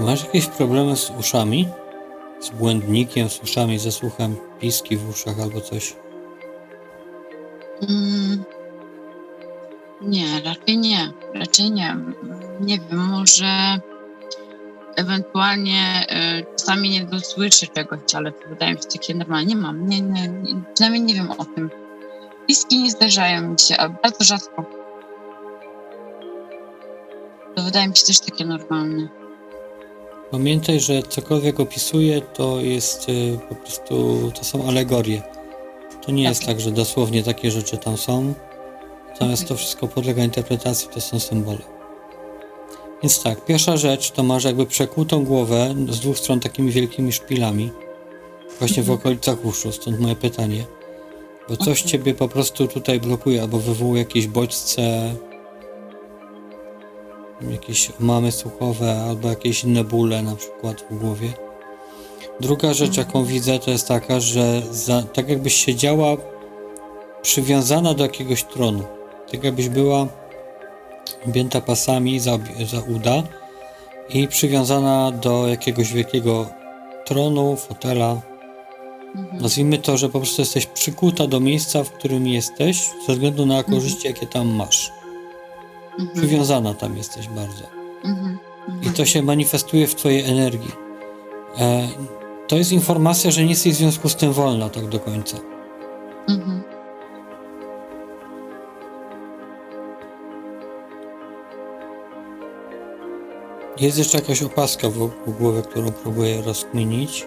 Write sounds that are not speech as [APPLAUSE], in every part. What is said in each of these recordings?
Masz jakieś problemy z uszami? Z błędnikiem, z uszami, ze słuchem, piski w uszach albo coś? Mm, nie, raczej nie. Raczej nie. Nie wiem, może ewentualnie y, czasami nie dosłyszę czegoś, ale wydaje mi się takie normalne. Nie mam, nie, nie, nie, przynajmniej nie wiem o tym. Piski nie zdarzają mi się, a bardzo rzadko. To wydaje mi się też takie normalne. Pamiętaj, że cokolwiek opisuję, to jest y, po prostu, to są alegorie. To nie jest Tak. tak, że dosłownie takie rzeczy tam są. Natomiast to wszystko podlega interpretacji, to są symbole. Więc tak, pierwsza rzecz to masz jakby przekłutą głowę z dwóch stron takimi wielkimi szpilami. Właśnie w Mhm. okolicach uszu, stąd moje pytanie. Bo coś ciebie po prostu tutaj blokuje, albo wywołuje jakieś bodźce, jakieś mamy słuchowe, albo jakieś inne bóle na przykład w głowie. Druga rzecz, Mhm. jaką widzę, to jest taka, że za, tak jakbyś siedziała przywiązana do jakiegoś tronu. Tak jakbyś była objęta pasami za, za uda i przywiązana do jakiegoś wielkiego tronu, fotela. Mhm. Nazwijmy to, że po prostu jesteś przykuta do miejsca, w którym jesteś, ze względu na korzyści, jakie tam masz. Mhm. Przywiązana tam jesteś bardzo. Mhm. I Mhm. to się manifestuje w Twojej energii. E, to jest informacja, że nie jesteś w związku z tym wolna tak do końca. Mhm. Jest jeszcze jakaś opaska wokół głowy, którą próbuję rozkminić.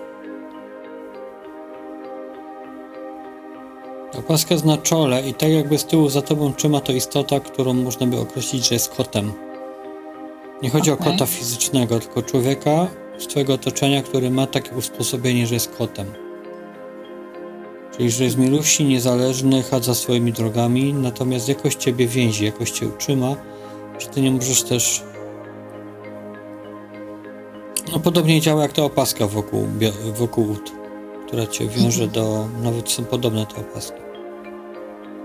Opaska jest na czole i tak jakby z tyłu za tobą trzyma to istota, którą można by określić, że jest kotem. Nie chodzi o Okej. kota fizycznego, tylko człowieka z twojego otoczenia, który ma takie usposobienie, że jest kotem. Czyli, że jest miluści, niezależny, chadza swoimi drogami, natomiast jakoś ciebie więzi, jakoś cię utrzyma, że ty nie możesz też no podobnie działa jak ta opaska wokół, wokół ud, która cię wiąże Mhm. do... Nawet są podobne te opaski.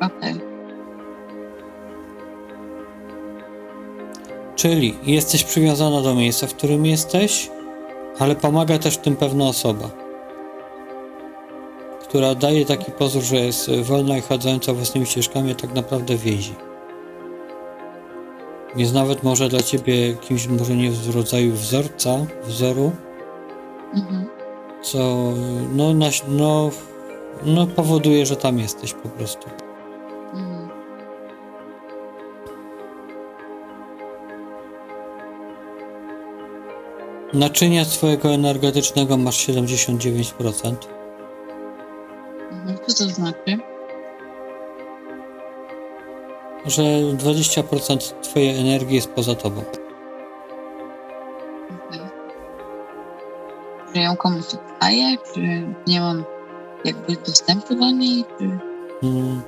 Okej. Czyli jesteś przywiązana do miejsca, w którym jesteś, ale pomaga też w tym pewna osoba, która daje taki pozór, że jest wolna i chadzająca własnymi ścieżkami, a tak naprawdę więzi. Jest nawet może dla ciebie kimś może nie w rodzaju wzorca, wzoru, Mhm. co no, no, no powoduje, że tam jesteś po prostu. Naczynia swojego energetycznego masz 79%. Mhm. Co to znaczy? że 20% Twojej energii jest poza Tobą. Okej. Czy ją komuś oddaję? Czy nie mam jakby dostępu do niej? Czy... Mm.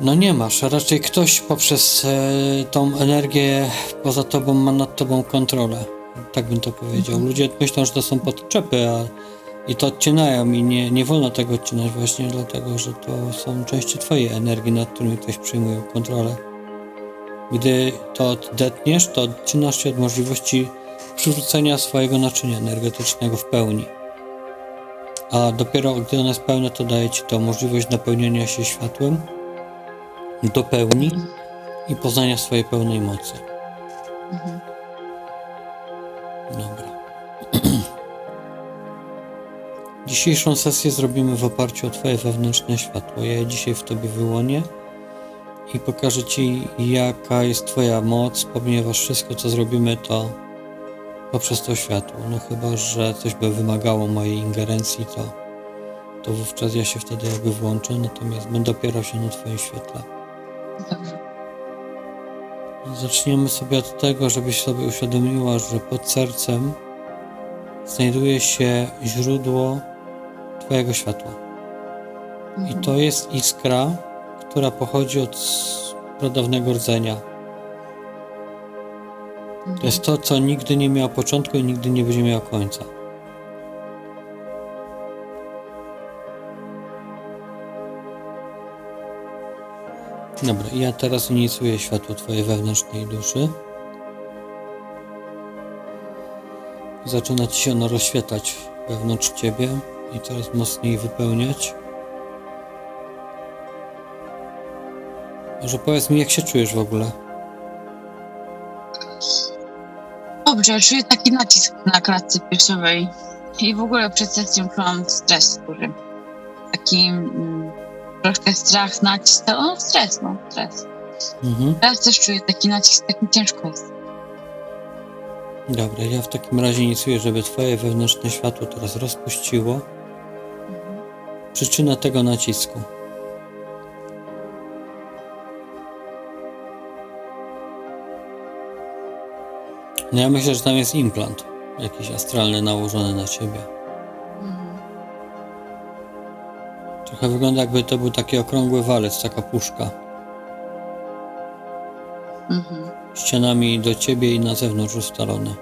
No nie masz, a raczej ktoś poprzez e, tą energię poza Tobą ma nad Tobą kontrolę. Tak bym to powiedział. Mhm. Ludzie myślą, że to są podczepy, a i to odcinają i nie, nie wolno tego odcinać właśnie dlatego, że to są części Twojej energii, nad którymi ktoś przyjmuje kontrolę. Gdy to odetniesz, to odcinasz się od możliwości przywrócenia swojego naczynia energetycznego w pełni. A dopiero gdy ona jest pełna, to daje Ci to możliwość napełnienia się światłem do pełni i poznania swojej pełnej mocy. Mhm. Dobra. [CLEARS THROAT] Dzisiejszą sesję zrobimy w oparciu o Twoje wewnętrzne światło. Ja je dzisiaj w Tobie wyłonię i pokażę Ci, jaka jest Twoja moc, ponieważ wszystko, co zrobimy, to poprzez to światło. No chyba, że coś by wymagało mojej ingerencji, to, to wówczas ja się wtedy jakby włączę, natomiast będę opierał się na Twoim świetle. Zaczniemy sobie od tego, żebyś sobie uświadomiła, że pod sercem znajduje się źródło Twojego światła. I Mhm. to jest iskra, która pochodzi od pradawnego rdzenia. To jest to, co nigdy nie miało początku i nigdy nie będzie miało końca. Dobra, ja teraz inicjuję światło Twojej wewnętrznej duszy. Zaczyna ci się ono rozświetlać wewnątrz ciebie i coraz mocniej wypełniać. Może powiedz mi, jak się czujesz w ogóle? Dobrze, czuję taki nacisk na klatce piersiowej i w ogóle przed sesją czułam stres duży. Taki mm, troszkę strach, nacisk, no stres, no stres. Mhm. Teraz też czuję taki nacisk, tak mi ciężko jest. Dobra, ja w takim razie inicjuję, żeby twoje wewnętrzne światło teraz rozpuściło. Przyczyna tego nacisku. No ja myślę, że tam jest implant jakiś astralny nałożony na ciebie. Trochę wygląda jakby to był taki okrągły walec, taka puszka. Mhm. Ścianami do ciebie i na zewnątrz ustalony.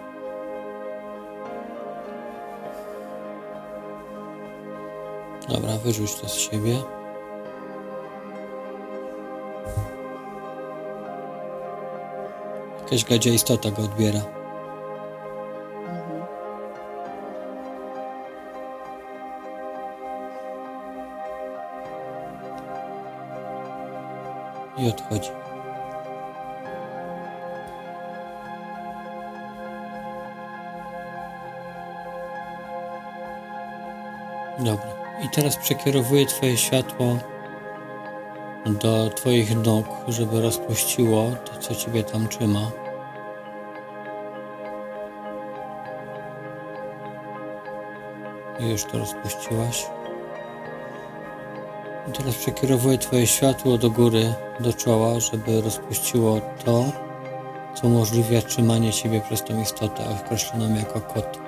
Dobra, wyrzuć to z siebie. Jakaś gadzia istota go odbiera. I odchodzi. Dobra. I teraz przekierowuję Twoje światło do Twoich nóg, żeby rozpuściło to, co Ciebie tam trzyma. Już to rozpuściłaś. I teraz przekierowuję Twoje światło do góry, do czoła, żeby rozpuściło to, co umożliwia trzymanie Ciebie przez tą istotę, określoną jako kot.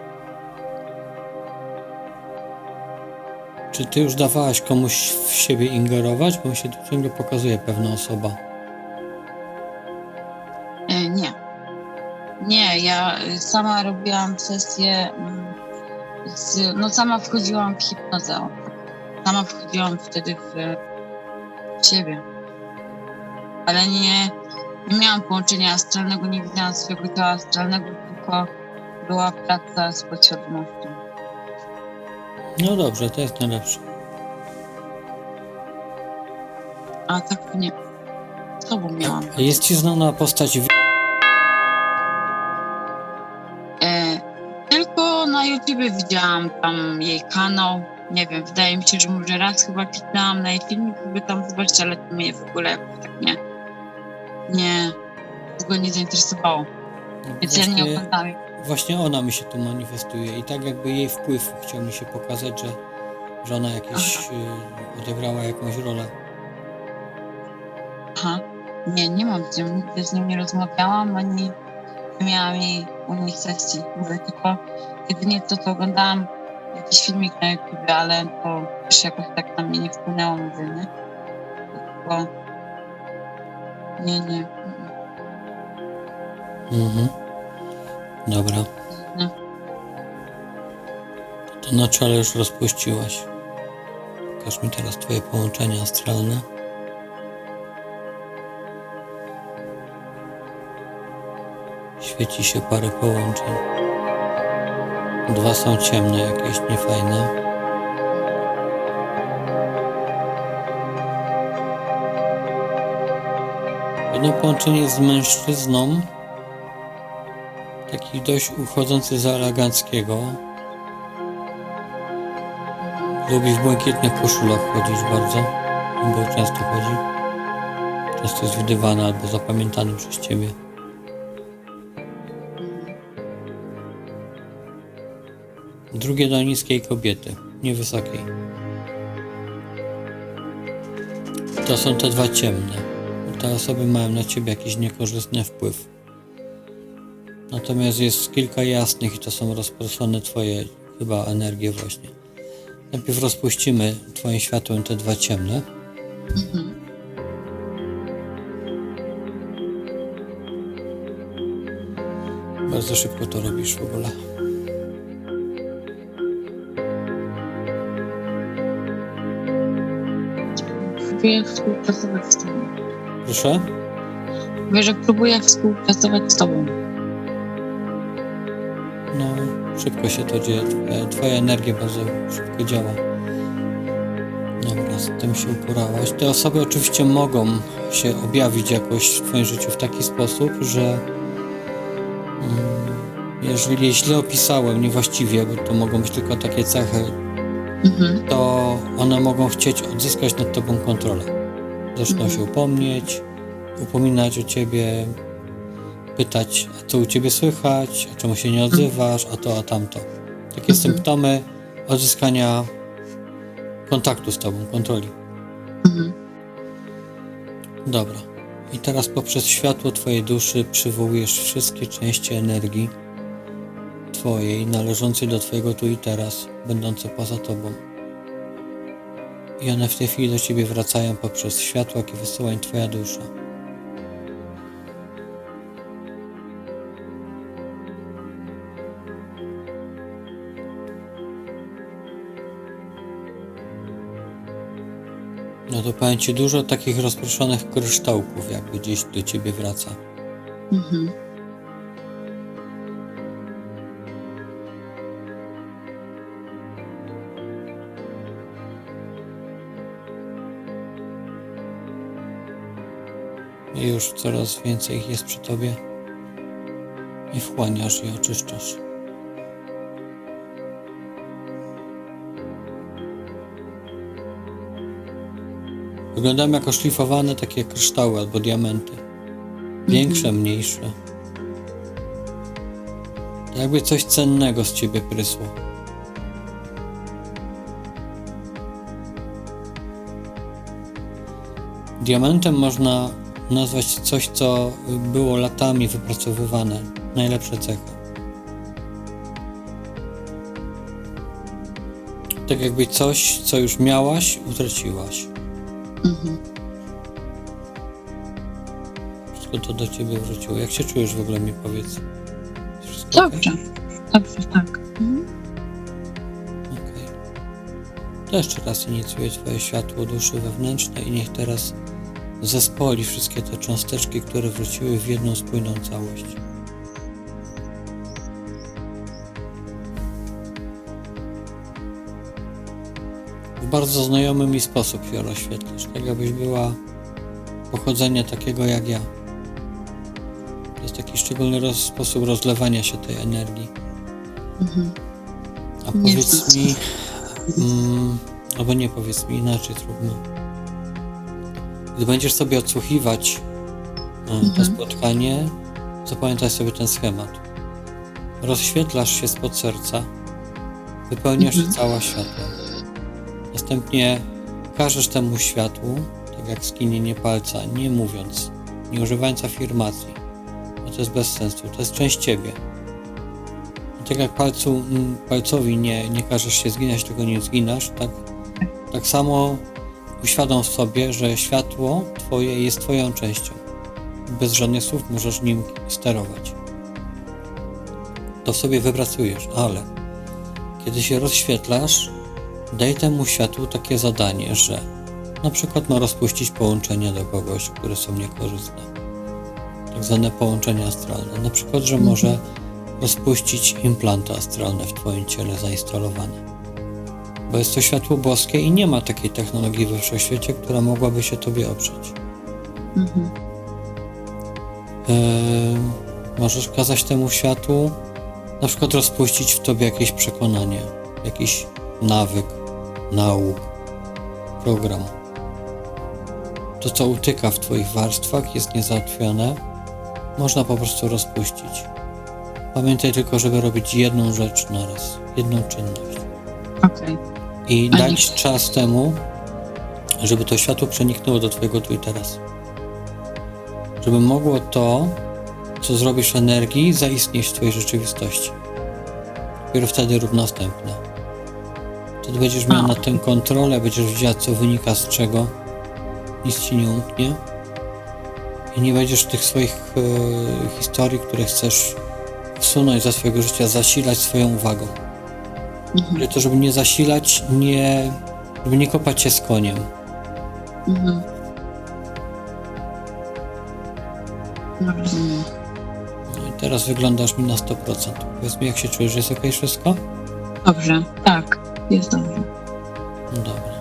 Czy Ty już dawałaś komuś w siebie ingerować? Bo mi się tu ciągle pokazuje pewna osoba. E, Nie. Nie, ja sama robiłam sesję, mm, z, no sama wchodziłam w hipnozę. Sama wchodziłam wtedy w, w siebie. Ale nie, nie miałam połączenia astralnego, nie widziałam swojego ciała astralnego, tylko była praca z podświadomością. No dobrze, to jest najlepsze. A tak nie. Z tobą miałam. Jest Ci znana postać YouTubie widziałam tam jej kanał. Nie wiem, wydaje mi się, że może raz chyba kliknęłam na jej filmik, żeby tam zobaczyć, ale to mnie w ogóle jakoś tak nie. Nie. W ogóle nie zainteresowało. Więc ja nie Właśnie- oglądałam. Właśnie ona mi się tu manifestuje i tak jakby jej wpływ chciał mi się pokazać, że, że ona jakieś y, odegrała jakąś rolę. Aha. Nie, nie mam z nią, nigdy z nią nie rozmawiałam, ani nie miałam jej u niej sesji. Mówię tylko jedynie to, co oglądałam, jakiś filmik na YouTube, ale to też jakoś tak na mnie nie wpłynęło, mówię, nie? Tylko... Nie, nie. Mhm. Dobra. No. To na czele już rozpuściłaś. Pokaż mi teraz twoje połączenia astralne. Świeci się parę połączeń. Dwa są ciemne, jakieś niefajne. Jedno połączenie z mężczyzną, taki dość uchodzący za eleganckiego. Lubi w błękitnych koszulach chodzić bardzo, bo często chodzi. Często jest widywany albo zapamiętany przez ciebie. Drugie do niskiej kobiety, niewysokiej. To są te dwa ciemne. Te osoby mają na ciebie jakiś niekorzystny wpływ. Natomiast jest kilka jasnych i to są rozproszone twoje chyba energie właśnie. Najpierw rozpuścimy twoim światłem te dwa ciemne. Mhm. Bardzo szybko to robisz w ogóle. Próbuję współpracować z tobą. Proszę? Mówię, że próbuję współpracować z tobą. No, szybko się to dzieje. Twoja, twoja energia bardzo szybko działa. Dobra, z tym się uporałaś. Te osoby oczywiście mogą się objawić jakoś w twoim życiu w taki sposób, że mm, jeżeli je źle opisałem niewłaściwie, bo to mogą być tylko takie cechy, Mhm. to one mogą chcieć odzyskać nad tobą kontrolę. Zaczną Mhm. się upomnieć, upominać o ciebie, pytać, a co u ciebie słychać, a czemu się nie odzywasz, a to, a tamto. Takie Mhm. symptomy odzyskania kontaktu z tobą, kontroli. Mhm. Dobra. I teraz poprzez światło twojej duszy przywołujesz wszystkie części energii twojej, należącej do twojego tu i teraz, będące poza tobą. I one w tej chwili do ciebie wracają poprzez światło, jakie wysyła twoja dusza. No to powiem ci dużo takich rozproszonych kryształków, jakby gdzieś do ciebie wraca. Mhm. Już coraz więcej ich jest przy tobie. I wchłaniasz i oczyszczasz. Wyglądają jako szlifowane takie kryształy albo diamenty. Większe, mniejsze. Jakby coś cennego z ciebie prysło. Diamentem można nazwać coś, co było latami wypracowywane. Najlepsze cechy. Tak jakby coś, co już miałaś, utraciłaś. Mhm. Wszystko to do ciebie wróciło. Jak się czujesz w ogóle mi powiedz? Wszystko? Dobrze. Dobrze, tak. Mhm. To jeszcze raz inicjuję Twoje światło duszy wewnętrzne i niech teraz zespoli wszystkie te cząsteczki, które wróciły w jedną spójną całość. W bardzo znajomy mi sposób się rozświetlasz, tak jakbyś była pochodzenia takiego jak ja. To jest taki szczególny roz, sposób rozlewania się tej energii. Mhm. A powiedz mi, mm, albo nie powiedz mi inaczej, trudno. Gdy będziesz sobie odsłuchiwać e, to Mhm. spotkanie, zapamiętaj sobie ten schemat. Rozświetlasz się spod serca, wypełniasz Mhm. cała. Następnie każesz temu światłu, tak jak skinienie palca, nie mówiąc, nie używając afirmacji, bo to jest bez sensu, to jest część ciebie. I tak jak palcu, palcowi nie, nie każesz się zginać, tego nie zginasz, tak, tak samo uświadom sobie, że światło twoje jest twoją częścią. Bez żadnych słów możesz nim sterować. To sobie wypracujesz, ale kiedy się rozświetlasz, daj temu światłu takie zadanie, że na przykład ma rozpuścić połączenia do kogoś, które są niekorzystne. Tak zwane połączenia astralne. Na przykład, że może rozpuścić implanty astralne w Twoim ciele zainstalowane. Bo jest to światło boskie i nie ma takiej technologii we wszechświecie, która mogłaby się Tobie oprzeć. Mhm. Eee, możesz kazać temu światłu na przykład rozpuścić w Tobie jakieś przekonanie, jakiś nawyk, nauk, program. To, co utyka w Twoich warstwach, jest niezałatwione, można po prostu rozpuścić. Pamiętaj tylko, żeby robić jedną rzecz na raz, jedną czynność. Okej. I A nie- dać czas temu, żeby to światło przeniknęło do Twojego tu i teraz. Żeby mogło to, co zrobisz energii, zaistnieć w Twojej rzeczywistości. Dopiero wtedy rób następne. Wtedy będziesz miał A. nad tym kontrolę, będziesz wiedziała, co wynika z czego. Nic Ci nie umknie. I nie będziesz tych swoich e, historii, które chcesz wsunąć za swojego życia, zasilać swoją uwagą. Mhm. Ale to, żeby nie zasilać, nie, żeby nie kopać się z koniem. Mhm. No, rozumiem. No i Teraz wyglądasz mi na 100%. Powiedz mi, jak się czujesz, jest ok wszystko? Dobrze, tak, jest dobrze. No dobra.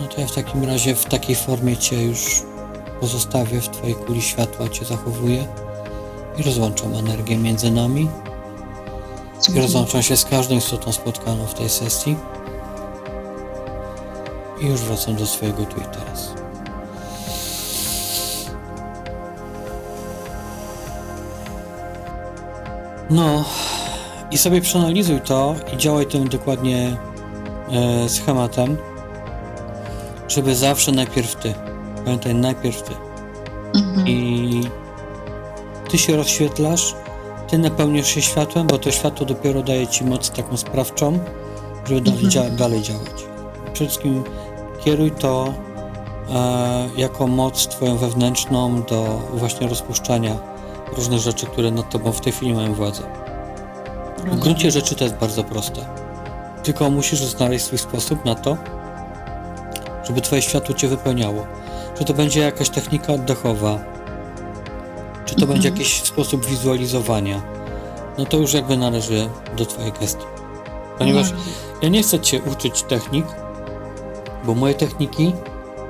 No to ja w takim razie w takiej formie Cię już pozostawię w Twojej kuli światła, Cię zachowuję i rozłączam energię między nami rozłączam się z każdą istotą spotkaną w tej sesji i już wracam do swojego tu i teraz. No i sobie przeanalizuj to i działaj tym dokładnie e, schematem, żeby zawsze najpierw ty. Pamiętaj, najpierw ty. Mhm. I ty się rozświetlasz, ty napełniasz się światłem, bo to światło dopiero daje ci moc taką sprawczą, żeby dalej, Mhm. dzia- dalej działać. Przede wszystkim kieruj to e, jako moc twoją wewnętrzną do właśnie rozpuszczania różnych rzeczy, które nad tobą w tej chwili mają władzę. W gruncie rzeczy to jest bardzo proste. Tylko musisz znaleźć swój sposób na to, żeby twoje światło cię wypełniało. Czy to będzie jakaś technika oddechowa, czy to Mhm. będzie jakiś sposób wizualizowania, no to już jakby należy do twojej gestii. Ponieważ No, ja nie chcę cię uczyć technik, bo moje techniki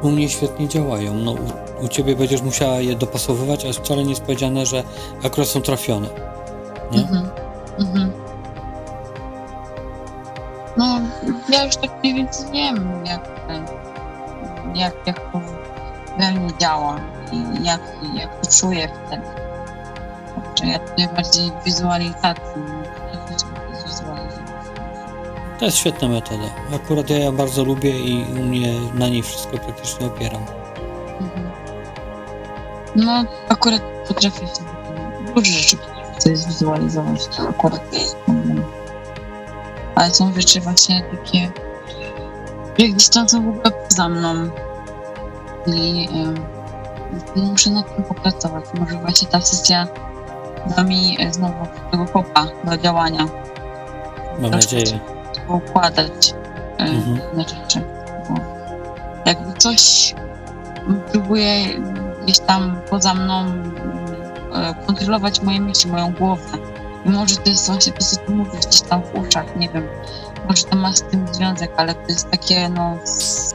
u mnie świetnie działają. No, u, u ciebie będziesz musiała je dopasowywać, a wcale nie jest powiedziane, że akurat są trafione. Nie? Mhm. Mhm. No, ja już tak mniej więcej wiem, jak, jak, jak to we mnie działa i jak, jak to czuję wtedy. Także ja tutaj bardziej wizualizacji, wizualizacji. To jest świetna metoda. Akurat ja ją bardzo lubię i u mnie na niej wszystko praktycznie opieram. Mhm. No, akurat potrafię sobie dużo rzeczy potrafię zwizualizować. To akurat jest problem. Ale są rzeczy właśnie takie, że gdzieś tam są w ogóle poza mną. I muszę nad tym popracować. Może właśnie ta sesja da mi e, znowu tego popa do działania. Mam Troszkę nadzieję. poukładać e, Mhm. na rzeczy. Bo jakby coś próbuje gdzieś tam poza mną e, kontrolować moje myśli, moją głowę. I może to jest właśnie to, co ty mówisz gdzieś tam w uszach, nie wiem. Może to ma z tym związek, ale to jest takie, no,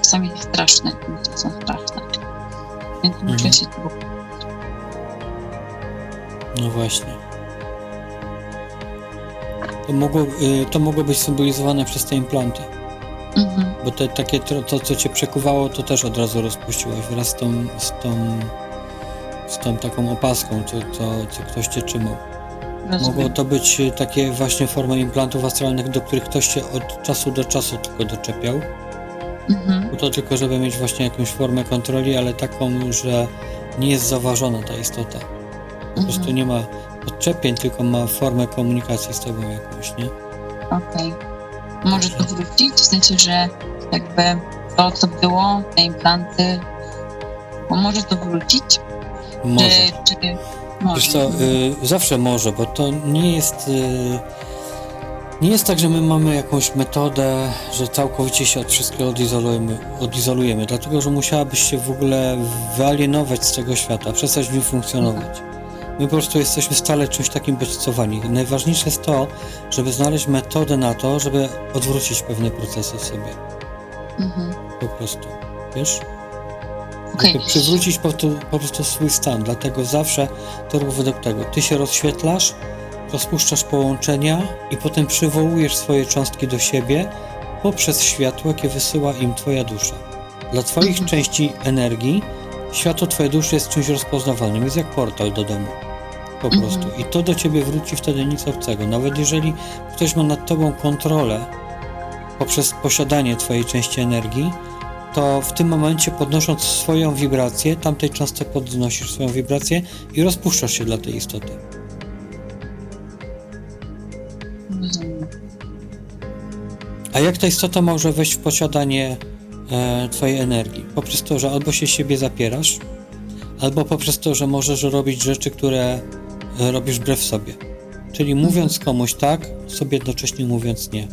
czasami straszne, myśli są straszne. Więc muszę Mhm. się tego No właśnie. To mogło, y, to mogło być symbolizowane przez te implanty. mhm. Bo te takie, to, co cię przekuwało, to też od razu rozpuściłaś wraz z tą, z tą, z tą taką opaską, co, co, co ktoś cię trzymał. Mogło rozumiem. to być y, takie właśnie formy implantów astralnych, do których ktoś cię od czasu do czasu tylko doczepiał. Mhm. Po to tylko, żeby mieć właśnie jakąś formę kontroli, ale taką, że nie jest zauważona ta istota. Po prostu Mhm. nie ma odczepień, tylko ma formę komunikacji z tobą jakąś, nie? Okej. Może to wrócić? W sensie, że jakby to, co było, te implanty, bo może to wrócić? Może. Czy, czy może? Wiesz co, y, zawsze może, bo to nie jest. Y, nie jest tak, że my mamy jakąś metodę, że całkowicie się od wszystkiego odizolujemy, odizolujemy, dlatego że musiałabyś się w ogóle wyalienować z tego świata, przestać w nim funkcjonować. My po prostu jesteśmy stale czymś takim bodźcowani. Najważniejsze jest to, żeby znaleźć metodę na to, żeby odwrócić pewne procesy w sobie. Mhm. Po prostu. Wiesz? Okej. Jakby przywrócić po, prostu- po prostu swój stan. Dlatego zawsze to rób według tego. Ty się rozświetlasz, rozpuszczasz połączenia i potem przywołujesz swoje cząstki do siebie poprzez światło, jakie wysyła im Twoja dusza. Dla Twoich Mhm. części energii światło Twojej duszy jest czymś rozpoznawalnym, jest jak portal do domu. Po Mhm. prostu. I to do Ciebie wróci wtedy nic obcego. Nawet jeżeli ktoś ma nad Tobą kontrolę poprzez posiadanie Twojej części energii, to w tym momencie podnosząc swoją wibrację, tamtej cząstce podnosisz swoją wibrację i rozpuszczasz się dla tej istoty. A jak ta istota może wejść w posiadanie e, Twojej energii? Poprzez to, że albo się siebie zapierasz, albo poprzez to, że możesz robić rzeczy, które e, robisz wbrew sobie. Czyli mówiąc komuś tak, sobie jednocześnie mówiąc nie.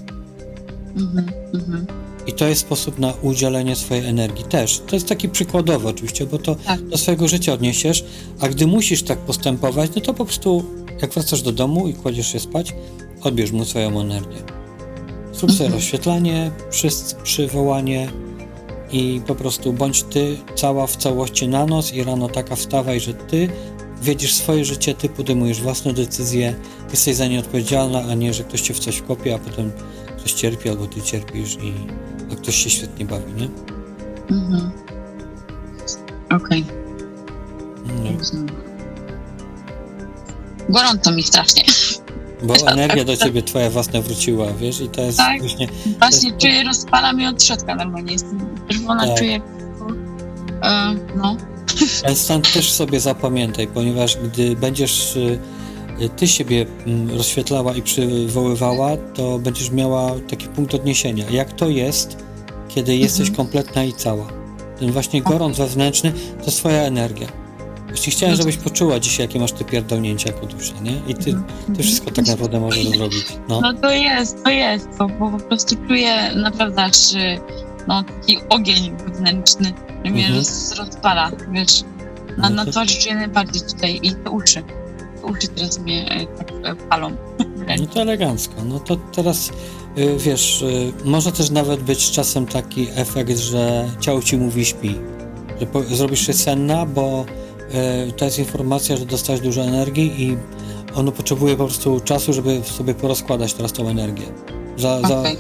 Mhm. Mhm. I to jest sposób na udzielenie swojej energii też. To jest taki przykładowy oczywiście, bo to Tak. do swojego życia odniesiesz, a gdy musisz tak postępować, no to po prostu jak wracasz do domu i kładziesz się spać, odbierz mu swoją energię. Mhm. rozświetlanie, przy, przywołanie i po prostu bądź ty cała w całości na noc i rano taka wstawaj, że ty wiedzisz swoje życie, ty podejmujesz własne decyzje, jesteś za nie odpowiedzialna, a nie, że ktoś cię w coś kopie, a potem ktoś cierpi albo ty cierpisz i a ktoś się świetnie bawi, nie? Mhm. Okej, rozumiem. Gorąco mi strasznie. Bo energia do ciebie twoja własna wróciła, wiesz, i to jest Tak. właśnie Właśnie czuję, rozpala mnie od środka normalnie. Jestem czerwona, Tak. czuję... E, no. ten stan też sobie zapamiętaj, ponieważ gdy będziesz y, ty siebie mm, rozświetlała i przywoływała, to będziesz miała taki punkt odniesienia. Jak to jest, kiedy jesteś Mhm. kompletna i cała? Ten właśnie gorąc wewnętrzny to jest twoja energia. Właśnie chciałem, żebyś poczuła dzisiaj, jakie masz te pierdolnięcia jako dusza, nie? I ty, ty wszystko tak naprawdę możesz zrobić. No. No to jest, to jest, bo, bo po prostu czuję naprawdę aż y, no, taki ogień wewnętrzny, który mnie Mhm. roz, rozpala, wiesz. Na, No na to- czuję najbardziej tutaj i te uszy. Te uszy teraz mnie e, tak e, palą. No to elegancko. No to teraz y, wiesz, y, może też nawet być czasem taki efekt, że ciało ci mówi śpi. Że po, zrobisz się senna, bo to jest informacja, że dostałeś dużo energii i ono potrzebuje po prostu czasu, żeby sobie porozkładać teraz tą energię. Za, za, Okej. y,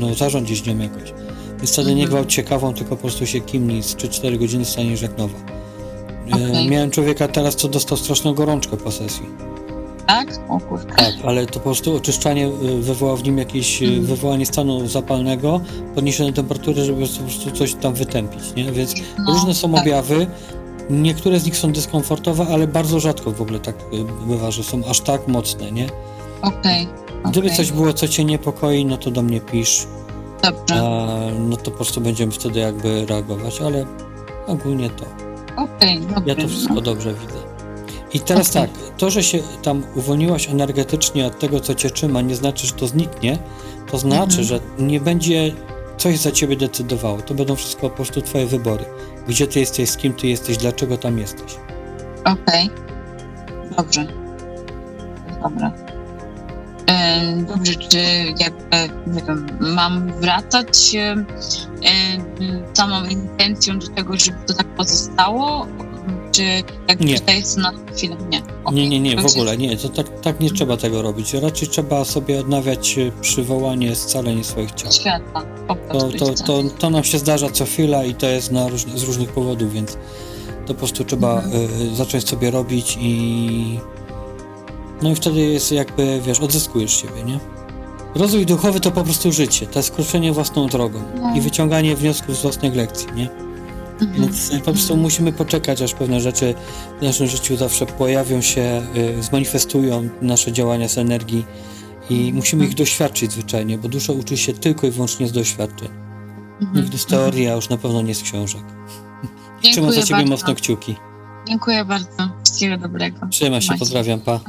no, zarządzić nią jakoś. Więc wtedy nie Mhm. gwałć się kawą, tylko po prostu się kimni. Z 3-4 godziny staniesz jak nowa. Y, Okej. Miałem człowieka teraz, co dostał straszną gorączkę po sesji. Tak? O kurde. Tak, ale to po prostu oczyszczanie y, wywoła w nim jakieś Mhm. wywołanie stanu zapalnego, podniesione temperatury, żeby po prostu coś tam wytępić, nie? Więc No, różne są tak. objawy. Niektóre z nich są dyskomfortowe, ale bardzo rzadko w ogóle tak y, bywa, że są aż tak mocne, nie? Okej. Gdyby okej. coś było, co cię niepokoi, no to do mnie pisz, Dobrze. a, no to po prostu będziemy wtedy jakby reagować, ale ogólnie to. Okej, dobrze. Ja to wszystko no. dobrze widzę. I teraz Okej. tak, to, że się tam uwolniłaś energetycznie od tego, co cię trzyma, nie znaczy, że to zniknie. To znaczy, Mhm. że nie będzie coś za ciebie decydowało. To będą wszystko po prostu twoje wybory. Gdzie ty jesteś, z kim ty jesteś, dlaczego tam jesteś. Okej. Dobrze. Dobra. Dobrze, czy jakby, nie wiem, mam wracać e, e, samą intencją do tego, żeby to tak pozostało? Czy jak Nie. tutaj jest na chwilę? Nie. Okej. Nie, nie, nie, w ogóle nie. To tak, tak nie trzeba tego robić. Raczej trzeba sobie odnawiać y, przywołanie, scalenie swoich ciał. Po To, to, to, to nam się zdarza co chwila i to jest na róż, z różnych powodów, więc to po prostu trzeba Mhm. y, zacząć sobie robić i no i wtedy jest jakby, wiesz, odzyskujesz siebie, nie? Rozwój duchowy to po prostu życie, to jest kroczenie własną drogą No. i wyciąganie wniosków z własnych lekcji, nie? Więc y, po prostu musimy poczekać, aż pewne rzeczy w naszym życiu zawsze pojawią się, y, zmanifestują nasze działania z energii i musimy ich doświadczyć zwyczajnie, bo dusza uczy się tylko i wyłącznie z doświadczeń. Mhm. Nigdy z teorii, a już na pewno nie z książek. Trzymam Dziękuję za ciebie bardzo. mocno kciuki. Dziękuję bardzo. Wszystkiego dobrego. Trzymaj się, pozdrawiam. Pa.